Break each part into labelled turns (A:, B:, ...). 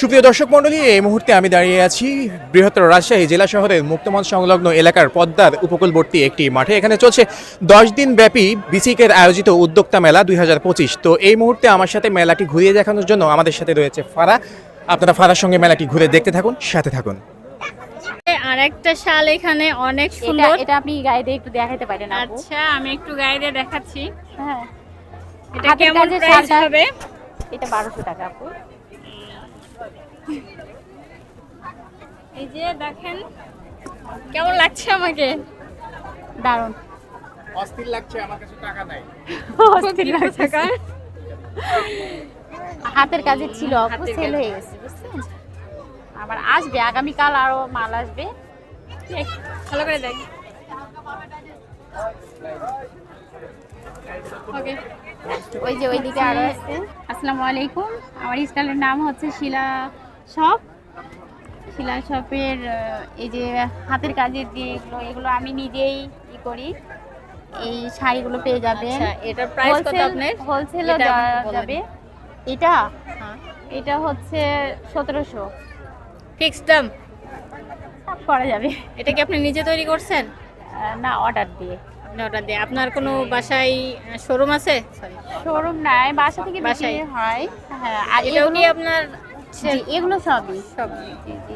A: সুপ্রিয় দর্শক মণ্ডলী এই মুহূর্তে আমি দাঁড়িয়ে আছি বৃহত্তর রাজশাহী জেলা শহরের মুক্তমঞ্চ সংলগ্ন এলাকার পদ্মার উপকূলবর্তী একটি মাঠে। এখানে চলছে দশ দিন ব্যাপী বিসিকের আয়োজিত উদ্যোক্তা মেলা দুই হাজার পঁচিশ। তো এই মুহূর্তে আমার সাথে মেলাটি ঘুরিয়ে দেখানোর জন্য আমাদের সাথে রয়েছে ফারা। আপনারা ফারার সঙ্গে মেলাটি ঘুরে দেখতে থাকুন সাথে থাকুন।
B: আর একটা শাল এখানে অনেক সুন্দর।
C: এটা আপনি গায়ে দিয়ে একটু দেখাতে পারেন
B: আচ্ছা আমি একটু গায়ে দিয়ে দেখাচ্ছি।
C: হ্যাঁ।
B: এটা কেমন প্রাইস হবে?
C: এটা বারোশো টাকা আপু
B: এই যে দেখেন কেমন লাগছে আমাকে?
C: দারুণ।
A: অস্থির লাগছে আমার কাছে টাকা নাই।
C: অস্থির লাগছে।
B: টাকা।
C: হাতের কাজে ছিল আপু সেল হয়ে গেছে বুঝছেন? আবার আসবে আগামীকাল আরও মাল আসবে।
B: ভালো করে দেখ। ওকে
C: ওই যে ওইদিকে আরও আছে। আসসালামু আলাইকুম। আমার স্টলের নাম হচ্ছে শিলা শপ শিলা শপের এই যে হাতের কাজের যেগুলো এগুলো এগুলো আমি নিজেই ই করি। এই শাড়িগুলো পেয়ে যাবেন।
B: আচ্ছা এটার প্রাইস কত আপনার?
C: হোলসেলও
B: এটা
C: যাবে। এটা?
B: হ্যাঁ।
C: এটা হচ্ছে সতেরোশো।
B: ফিক্সড দাম?
C: করা যাবে।
B: এটা কি আপনি নিজে তৈরি করছেন?
C: না অর্ডার দিয়ে।
B: আপনি অর্ডার দিয়ে। আপনার কোনো বাসায় শোরুম আছে? সরি
C: শোরুম নাই বাসা থেকে
B: বাসায়?
C: হয়। হ্যাঁ আর
B: এটাও কি আপনার
C: জি, এগুলো সবই।
B: সব
C: জি, জি।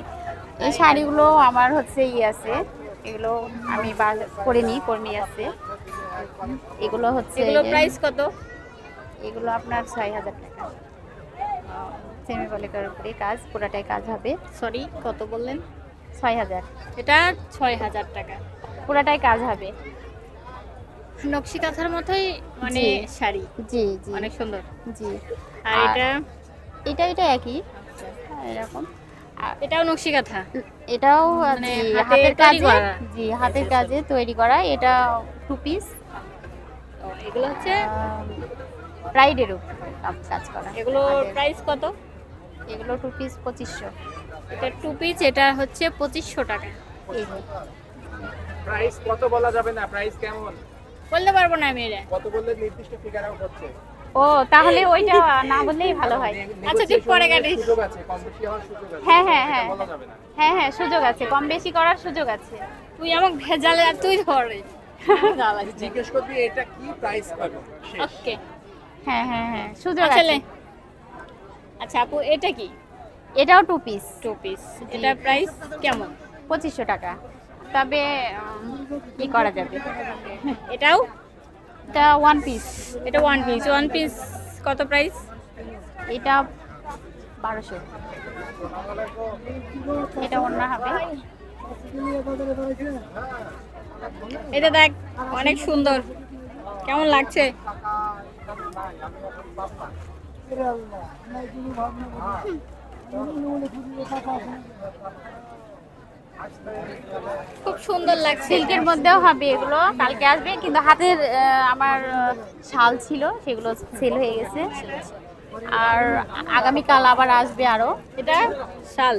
C: এই শাড়িগুলো আমার হচ্ছে ই আছে। এগুলো আমি করে নিই কর্মী আছে। এগুলো হচ্ছে
B: এগুলো প্রাইস কত?
C: এগুলো আপনার ছয় হাজার টাকা। সেমি পলিকার উপরে কাজ পুরাটাই কাজ হবে।
B: সরি কত বললেন?
C: ছয় হাজার।
B: এটা ছয় হাজার টাকা।
C: পুরাটাই কাজ হবে।
B: নকশি কাঁথার মতোই মানে শাড়ি।
C: জি জি।
B: অনেক সুন্দর।
C: জি।
B: আর- এটা?
C: এটা এটা একই। এরকম। আর
B: এটাও নকশি কাঁথা
C: এটাও
B: মানে
C: হাতের
B: তৈরি
C: কাজে জি হাতের কাজে তৈরি করা। এটা টু পিস
B: এগুলো হচ্ছে
C: ব্রাইডের উপর কাজ করা।
B: এগুলো প্রাইস কত?
C: এগুলো টু পিস পঁচিশশো।
B: এটা টু পিস এটা হচ্ছে পঁচিশশো টাকা।
C: এই
A: প্রাইস কত বলা যাবে না? প্রাইস কেমন?
B: বলতে পারব না আমি এটা
A: কত বললে নির্দিষ্ট ফিগার আউট হচ্ছে?
C: ও তাহলে ওইটা না বললেই ভালো হয়।
B: আচ্ছা তুই পরে কাটিস
A: সুযোগ আছে কম বেশি হওয়ার সুযোগ আছে
C: হ্যাঁ হ্যাঁ হ্যাঁ।
A: বলা যাবে না
C: হ্যাঁ হ্যাঁ সুযোগ আছে। কম বেশি করার সুযোগ আছে।
B: তুই আমাকে ভেজালে আর তুই ধরে।
A: জিজ্ঞেস করবি এটা কি প্রাইস পাবে?
B: ওকে।
C: হ্যাঁ হ্যাঁ হ্যাঁ সুযোগ
B: আচ্ছা
C: আছে।
B: আচ্ছা আপু এটা কি?
C: এটাও টু পিস
B: টু পিস এটা প্রাইস কেমন?
C: পঁচিশশো টাকা। তবে কি করা যাবে?
B: এটাও?
C: এটা ওয়ান পিস
B: এটা ওয়ান পিস ওয়ান পিস কত প্রাইস
C: এটা বারোশো। এটা অন্য হবে।
B: এটা দেখ অনেক সুন্দর। কেমন লাগছে? খুব সুন্দর লাগছে।
C: সিল্কের মধ্যেও হবে এগুলো কালকে আসবে। কিন্তু হাতের আমার শাল ছিল সেগুলো সেল হয়ে গেছে। আর আগামীকাল আবার আসবে আরও।
B: এটা শাল?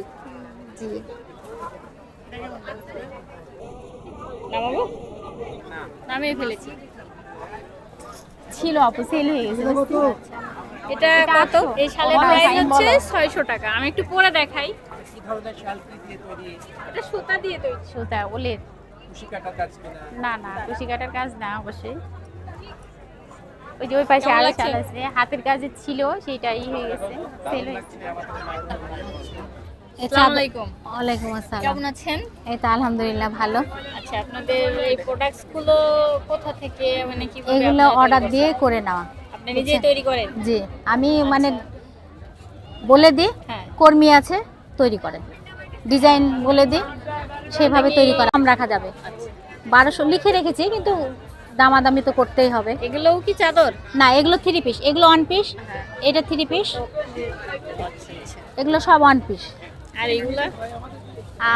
C: জি।
B: নামাবো নামিয়ে ফেলেছি।
C: ছিল আপু সেল হয়ে গেছে।
B: এটা কত? এই শালের প্রাইস হচ্ছে
C: বলো।
B: ছয়শো টাকা। আমি একটু পরে দেখাই।
A: ধরনের শাল দিয়ে তৈরি?
B: এটা সুতা দিয়ে তৈরি।
C: সুতা ওলের।
A: কুশি কাটার কাজ কিনা
C: না? না কুশি কাটার কাজ না অবশ্যই। ওই যে ওই পাশে আরও? আছে। হাতের কাজে ছিল সেটাই হয়ে গেছে। সেল
B: আসসালামু আলাইকুম।
D: ওয়ালাইকুম আসসালাম।
B: কেমন আছেন?
D: এই তো আলহামদুলিল্লাহ ভালো।
B: আচ্ছা আপনাদের এই প্রোডাক্টসগুলো কোথা থেকে মানে কি
D: এগুলো অর্ডার দিয়ে করে নেওয়া।
B: আপনি নিজেই তৈরি করেন?
D: জি আমি মানে বলে দিই
B: হ্যাঁ।
D: কর্মী আছে তৈরি করেন। ডিজাইন বলে দিই সেভাবে তৈরি করা দাম রাখা যাবে। বারোশো লিখে রেখেছি কিন্তু দামাদামি তো করতেই হবে।
B: এগুলোও কি চাদর?
D: না এগুলো থ্রি পিস এগুলো ওয়ান পিস এটা থ্রি পিস এগুলো সব ওয়ান পিস
B: আর এগুলা?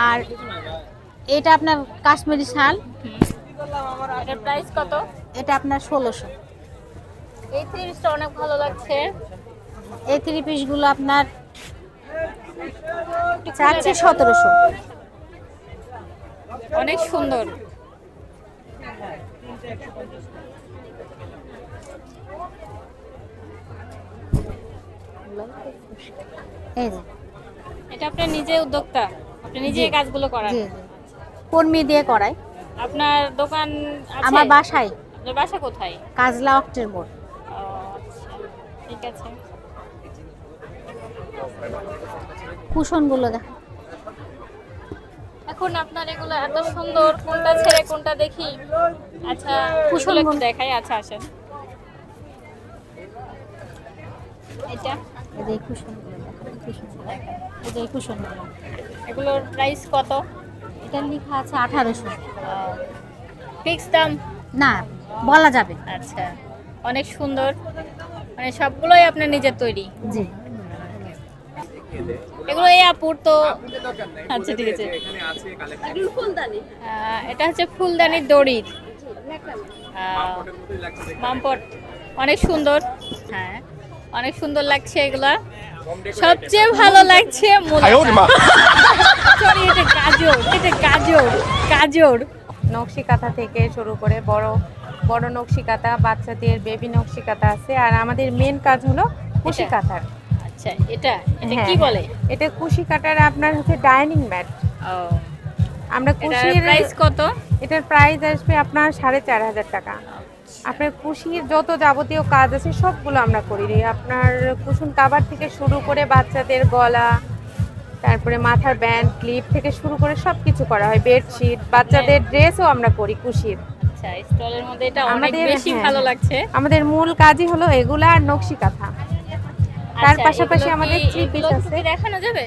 D: আর এটা আপনার কাশ্মীরি শাল।
B: এটার প্রাইস কত?
D: এটা আপনার ষোলোশো।
B: এই থ্রি পিসটা অনেক ভালো লাগছে।
D: এই থ্রি পিসগুলো আপনার চাচ্ছে সতেরোশো।
B: অনেক সুন্দর। এটা আপনি নিজে উদ্যোক্তা আপনি নিজে এই কাজগুলো করেন।
D: কর্মী দিয়ে করাই
B: আপনার দোকান
D: আমার বাসায়।
B: আপনার বাসা কোথায়?
D: কাজলা অক্টের মোড়।
B: আচ্ছা। ঠিক আছে।
D: কুশনগুলো দেখো।
B: এখন আপনার এগুলো এত সুন্দর কোনটা ছেড়ে কোনটা দেখি? আচ্ছা একটু দেখাই আচ্ছা আসেন। এটা?
D: এই যে কুশনগুলো দেখো এই যে কুশনগুলো।
B: এগুলোর প্রাইস কত?
D: এটা লেখা আছে আঠারোশো।
B: ফিক্স দাম?
D: না বলা যাবে।
B: আচ্ছা অনেক সুন্দর। মানে সবগুলোই আপনার নিজের তৈরি।
D: জি।
B: এগুলো এই আপুর তো আচ্ছা ঠিক আছে। এটা হচ্ছে ফুলদানির দড়ির আহ, মামপট অনেক সুন্দর। হ্যাঁ অনেক সুন্দর লাগছে এগুলা। সবচেয়ে ভালো লাগছে। Sorry, এটা গাজর এটা গাজর গাজর।
E: নকশি কাঁথা থেকে শুরু করে বড় বড় নকশি কাঁথা বাচ্চাদের বেবি নকশি কাঁথা আছে। আর আমাদের মেন কাজ হলো কুশি? কাঁথার।
B: আচ্ছা এটা? এটা
E: হ্যাঁ,
B: কি
E: হ্যাঁ।
B: বলে?
E: এটা কুশি কাটার আপনার হচ্ছে ডাইনিং ম্যাট
B: ও।
E: আমরা কুশির
B: প্রাইস কত?
E: এটার প্রাইস আসবে আপনার সাড়ে চার হাজার টাকা। আপনার কুশির যত যাবতীয় কাজ আছে সবগুলো আমরা করি আপনার কুসুন কাবার থেকে শুরু করে বাচ্চাদের গলা তারপরে মাথার ব্যান্ড ক্লিপ থেকে শুরু করে সব কিছু করা হয়। বেডশিট বাচ্চাদের ড্রেসও আমরা করি কুশির।
B: আচ্ছা স্টলের মধ্যে এটা অনেক বেশি
E: হ্যাঁ।
B: ভালো লাগছে।
E: আমাদের মূল কাজই হলো এগুলা আর নকশি কাঁথা। তার
B: আচ্ছা,
E: পাশাপাশি আমাদের থ্রি পিস আছে।
B: দেখানো যাবে?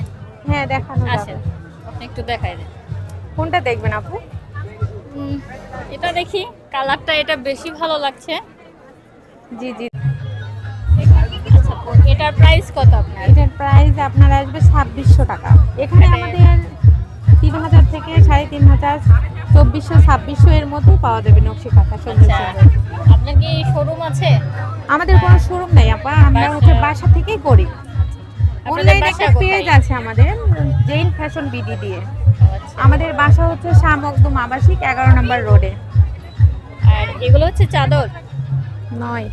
E: হ্যাঁ দেখানো
B: আচ্ছা
E: যাবে
B: আপনি একটু দেখাই দেন।
E: কোনটা দেখবেন আপু?
B: এটা দেখি কালারটা এটা বেশি ভালো লাগছে।
E: জি জি।
B: আচ্ছা এটার প্রাইস কত আপনার?
E: এটার প্রাইস আপনার আসবে ছাব্বিশশো টাকা। এখানে আমাদের তিন হাজার থেকে সাড়ে তিন হাজার চব্বিশশো ছাব্বিশশো এর মধ্যে পাওয়া যাবে নকশি কাঁথা
B: আচ্ছা আপনার কি শোরুম আছে?
E: আমাদের কোনো শোরুম নেই আপা। আমরা হচ্ছে বাসা থেকেই করি। অনলাইনে একটা পেজ আছে আমাদের জেইন ফ্যাশন বিডি দিয়ে। আমাদের বাসা হচ্ছে শামকদম আবাসিক এগারো নম্বর রোডে।
B: আর এগুলো হচ্ছে চাদর?
E: নয়।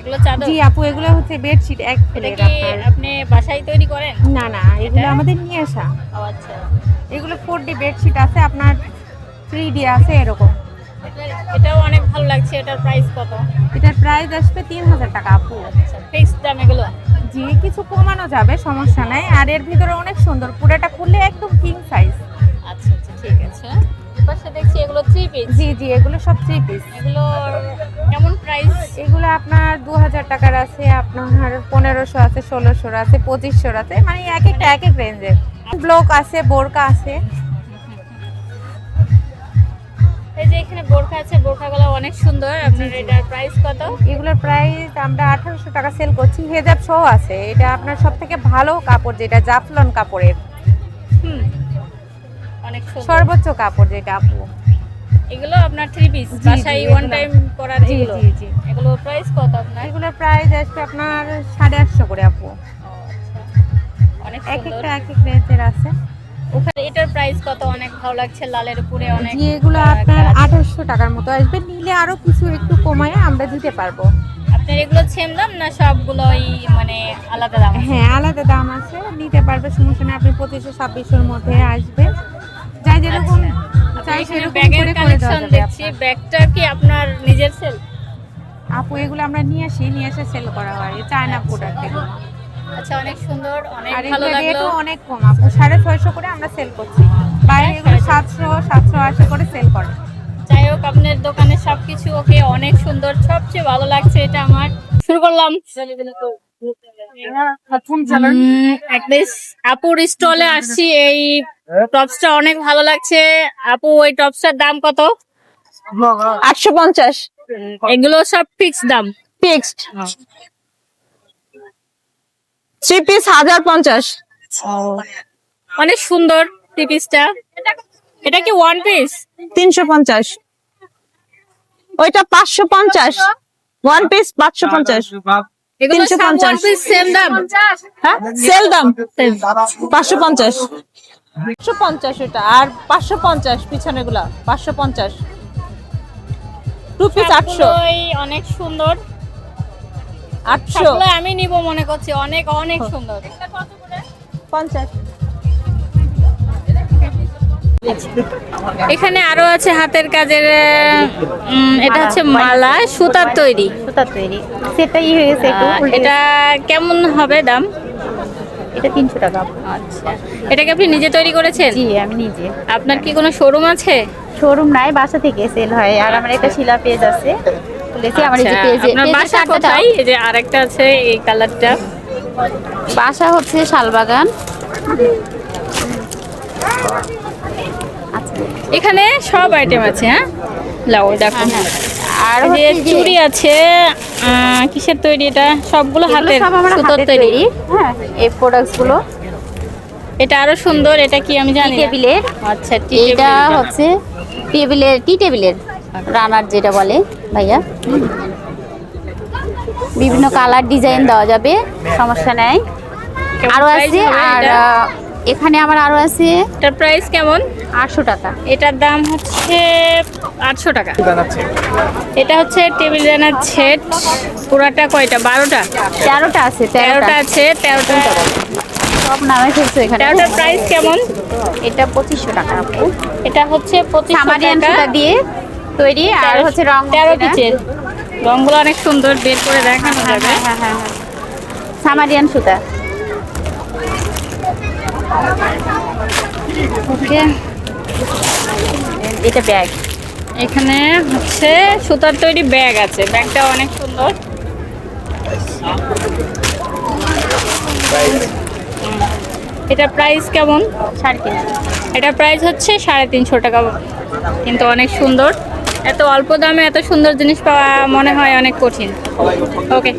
B: এগুলো চাদর?
E: জি আপু এগুলো হচ্ছে বেডশিট এক
B: এটা কি
E: আপনার।
B: আপনি বাসায় তৈরি করেন?
E: না না এগুলো আমাদের নিয়ে আসা।
B: ও আচ্ছা।
E: এগুলো ফোর ডি বেডশিট আছে আপনার থ্রি ডি আছে এরকম।
B: এটাও অনেক ভালো লাগছে এটার প্রাইস কত?
E: এটার প্রাইস আসবে তিন হাজার টাকা আপু।
B: আচ্ছা ফিক্স দাম এগুলো?
E: জি কিছু কমানো যাবে সমস্যা নাই। আর এর ভিতরে অনেক সুন্দর পুরোটা খুললে একদম কিং সাইজ
B: আচ্ছা আচ্ছা ঠিক আছে। পাশে দেখছি এগুলো থ্রি পিস
E: জি জি এগুলো সব থ্রি পিস
B: এগুলো কেমন প্রাইস
E: এগুলো আপনার দু হাজার টাকার আছে আপনার পনেরোশো আছে ষোলোশোর আছে পঁচিশশোর আছে মানে এক একটা এক এক রেঞ্জের ব্লক আছে বোরকা আছে।
B: এই যে এখানে বোরখা আছে বোরখাগুলো অনেক সুন্দর। আপনার এটার প্রাইস কত?
E: এগুলোর প্রাইস আমরা আঠারোশো টাকা সেল করছি। হেজাব সহ আছে। এটা আপনার সব থেকে ভালো কাপড় যেটা জাফলন কাপড়ের।
B: হুম। অনেক
E: সর্বোচ্চ কাপড় যেটা আপু।
B: এগুলো আপনার থ্রি পিস বাসায় ওয়ান টাইম পরার যেগুলো।
E: জি জি।
B: এগুলো প্রাইস কত আপনার?
E: এগুলোর প্রাইস আসবে আপনার সাড়ে আটশো করে আপু।
B: আচ্ছা। অনেক
E: এক একটা এক এক রেঞ্জের আছে।
B: ওখানে এটার প্রাইস কত? অনেক ভালো লাগছে লালের উপরে অনেক
E: এগুলো আপনার। আঠাশশো টাকার মতো আসবে। নিলে আরও কিছু একটু কমায় আমরা দিতে পারব।
B: আপনার এগুলো সেম দাম না সবগুলোই মানে আলাদা দাম
E: হ্যাঁ আলাদা দাম আছে। নিতে পারবে সমস্যা নেই আপনি পঁচিশশো ছাব্বিশশোর মধ্যে আসবে। যাই যেরকম চাই সেরকম করে করে দেওয়া
B: দেখছি। ব্যাগটা কি আপনার নিজের সেল
E: আপু এগুলো আমরা নিয়ে আসি। নিয়ে এসে সেল করা হয়। চায়না প্রোডাক্ট এগুলো।
B: আচ্ছা অনেক সুন্দর অনেক ভালো লাগল।
E: অনেক কম আপু সাড়ে ছয়শো করে আমরা সেল করছি। বাইরে এগুলো সাতশো সাতশো আশি করে সেল করে।
B: যাই হোক আপনার দোকানে সবকিছু ওকে অনেক সুন্দর। সবচেয়ে ভালো লাগছে এটা আমার। শুরু করলাম। আপুর স্টলে আসছি এই টপসটা অনেক ভালো লাগছে। আপু ওই টপসটার দাম কত?
F: আটশো পঞ্চাশ।
B: এগুলো সব ফিক্সড দাম।
F: ফিক্সড থ্রি পিস হাজার পঞ্চাশ।
B: অনেক সুন্দর থ্রি পিসটা এটা কি ওয়ান পিস
F: তিনশো পঞ্চাশ। ওইটা পাঁচশো পঞ্চাশ। ওয়ান পিস পাঁচশো পঞ্চাশ।
B: এগুলো সব
F: 350
B: ওয়ান পিস সেম দাম?
F: হ্যাঁ? সেল দাম। পাঁচশো পঞ্চাশ। পাঁচশো পঞ্চাশ ওটা আর পাঁচশো পঞ্চাশ পিছনেগুলা পাঁচশো পঞ্চাশ। টু পিস আটশো।
B: অনেক সুন্দর।
F: আটশো।
B: আমি নিব মনে করছি অনেক অনেক সুন্দর।
F: পঞ্চাশ।
B: এখানে আরও আছে হাতের কাজের এটা হচ্ছে মালা সুতার তৈরি।
C: সুতার তৈরি। সেটাই হয়েছে
B: এটা কেমন হবে দাম?
C: এটা তিনশো টাকা।
B: আচ্ছা। এটাকে আপনি নিজে তৈরি করেছেন?
C: জি আমি নিজে।
B: আপনার কি কোনো শোরুম আছে?
C: শোরুম নাই বাসা থেকে সেল হয়। আর আমার একটা শিলা পেজ আছে। খুলেছি আমার এই যে পেজে
B: বাসা কোথায়? এই যে আরেকটা আছে এই কালারটা।
C: বাসা হচ্ছে শালবাগান।
B: এখানে সব আইটেম আছে হ্যাঁ? লাও দেখো।
C: আর
B: এই যে চুড়ি আছে কিসের তৈরি এটা? সবগুলো হাতের সুতোর তৈরি।
C: হ্যাঁ এই প্রোডাক্টসগুলো
B: এটা আরও সুন্দর এটা কি আমি জানি
C: টেবিলের।
B: আচ্ছা এটা।
C: হচ্ছে টেবিলের টি টেবিলের। রানার যেটা বলে ভাইয়া। বিভিন্ন কালার ডিজাইন দেওয়া যাবে সমস্যা নাই।
B: কেমন আরও
C: আছে আর এখানে আমার আরও আছে
B: এটার প্রাইস কেমন?
C: আটশো টাকা।
B: এটার দাম হচ্ছে আটশো টাকা।
A: জানাচ্ছে
B: এটা হচ্ছে টেবিল রানার সেট। পুরাটা কয়টা? বারোটা?
C: তেরোটা আছে
B: তেরোটা। আছে তেরোটা।
C: সব নামে ফেলছে এখানে।
B: তেরোটার প্রাইস কেমন?
C: এটা পঁচিশশো টাকা আপু।
B: এটা হচ্ছে পঁচিশ টাকা।
C: দিয়ে তৈরি আর হচ্ছে রং
B: তেরো পিচের। রংগুলো অনেক সুন্দর বের করে দেখানো
C: হ্যাঁ
B: যাবে।
C: হ্যাঁ হ্যাঁ হ্যাঁ হ্যাঁ। সামারিয়ান সুতা।
B: ওকে।
C: এটা ব্যাগ।
B: এখানে হচ্ছে সুতার তৈরি ব্যাগ আছে। ব্যাগটা অনেক সুন্দর। এটা প্রাইস কেমন?
C: সাড়ে তিনশো।
B: এটা প্রাইস হচ্ছে সাড়ে তিনশো টাকা। কিন্তু অনেক সুন্দর। এত অল্প দামে এত সুন্দর জিনিস পাওয়া মনে হয় অনেক কঠিন। ওকে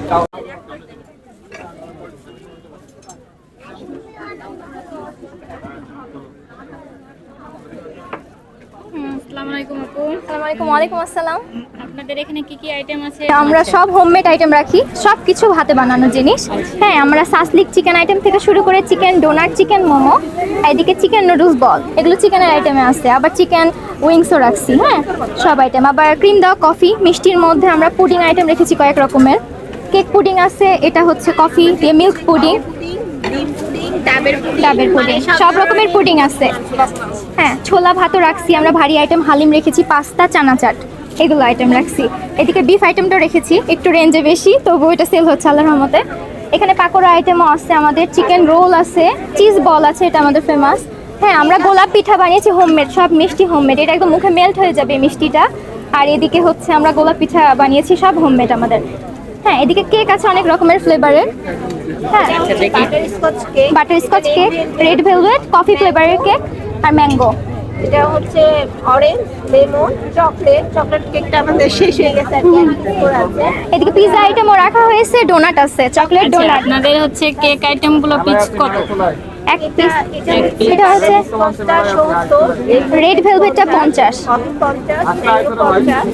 B: আসসালামু আলাইকুম আপু।
G: আসসালামাইকুম ওয়ালাইকুম আসসালাম।
B: আপনাদের এখানে কি কি আইটেম আছে?
G: আমরা সব হোমমেড আইটেম রাখি সব কিছু হাতে বানানো জিনিস। হ্যাঁ আমরা সাসলিক চিকেন আইটেম থেকে শুরু করে চিকেন ডোনাট চিকেন মোমো এদিকে চিকেন নুডলস বল এগুলো চিকেনের আইটেমে আছে। আবার চিকেন উইংসও রাখছি হ্যাঁ সব আইটেম আবার ক্রিম দেওয়া কফি মিষ্টির মধ্যে আমরা পুডিং আইটেম রেখেছি কয়েক রকমের। কেক পুডিং আছে এটা হচ্ছে কফি দিয়ে মিল্ক পুডিং ডাবের পুডিং সব রকমের পুডিং আছে। হ্যাঁ ছোলা ভাতও রাখছি আমরা ভারী আইটেম হালিম রেখেছি পাস্তা চানা চাট এগুলো আইটেম রাখছি। এদিকে বিফ আইটেমটা রেখেছি একটু রেঞ্জে বেশি তবু এটা সেল হচ্ছে আল্লাহর রহমতে। এখানে পাকোড়া আইটেমও আছে আমাদের চিকেন রোল আছে চিজ বল আছে এটা আমাদের ফেমাস হ্যাঁ আমরা গোলাপ পিঠা বানিয়েছি হোমমেড সব মিষ্টি হোমমেড এটা একদম মুখে মেল্ট হয়ে যাবে মিষ্টিটা। আর এদিকে হচ্ছে আমরা গোলাপ পিঠা বানিয়েছি সব হোমমেড আমাদের। হ্যাঁ এদিকে কেক আছে অনেক রকমের ফ্লেভারের হ্যাঁ butterscotch cake red velvet coffee ফ্লেভারের কেক আর ম্যাঙ্গো
H: এটা হচ্ছে অরেঞ্জ লেমন চকলেট চকলেট কেকটা আমাদের শেষ হয়ে গেছে আর কি
G: এদিকে পিজা আইটেমও রাখা হয়েছে ডোনাট আছে চকলেট
B: আচ্ছা,
G: ডোনাট
B: আপনাদের হচ্ছে কেক আইটেমগুলো পিচ কত?
G: এক পিস এটা হচ্ছে রেড ভেলভেটটা পঞ্চাশ
H: পঞ্চাশ। পঞ্চাশ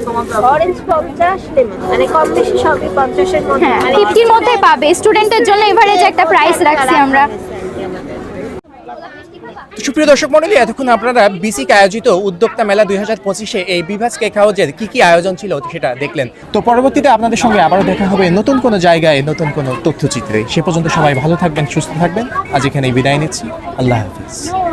H: অরেঞ্জ পঞ্চাশ মানে কম বেশি সবই পঞ্চাশের মধ্যে
G: হ্যাঁ
H: মানে
G: ফিফটির মধ্যে পাবে। স্টুডেন্টের জন্য এভারেজ একটা প্রাইস রাখছি আমরা।
A: সুপ্রিয় দর্শক মন্ডলী এতক্ষণ আপনারা বিসিক আয়োজিত উদ্যোক্তা মেলা দুই হাজার পঁচিশে এই বিভাজ কেক হাউজের কি কি আয়োজন ছিল সেটা দেখলেন। তো পরবর্তীতে আপনাদের সঙ্গে আবারও দেখা হবে নতুন কোনো জায়গায়, নতুন কোনো তথ্যচিত্রে। সে পর্যন্ত সবাই ভালো থাকবেন, সুস্থ থাকবেন। আজ এখানে বিদায় নিচ্ছি। আল্লাহ হাফিজ।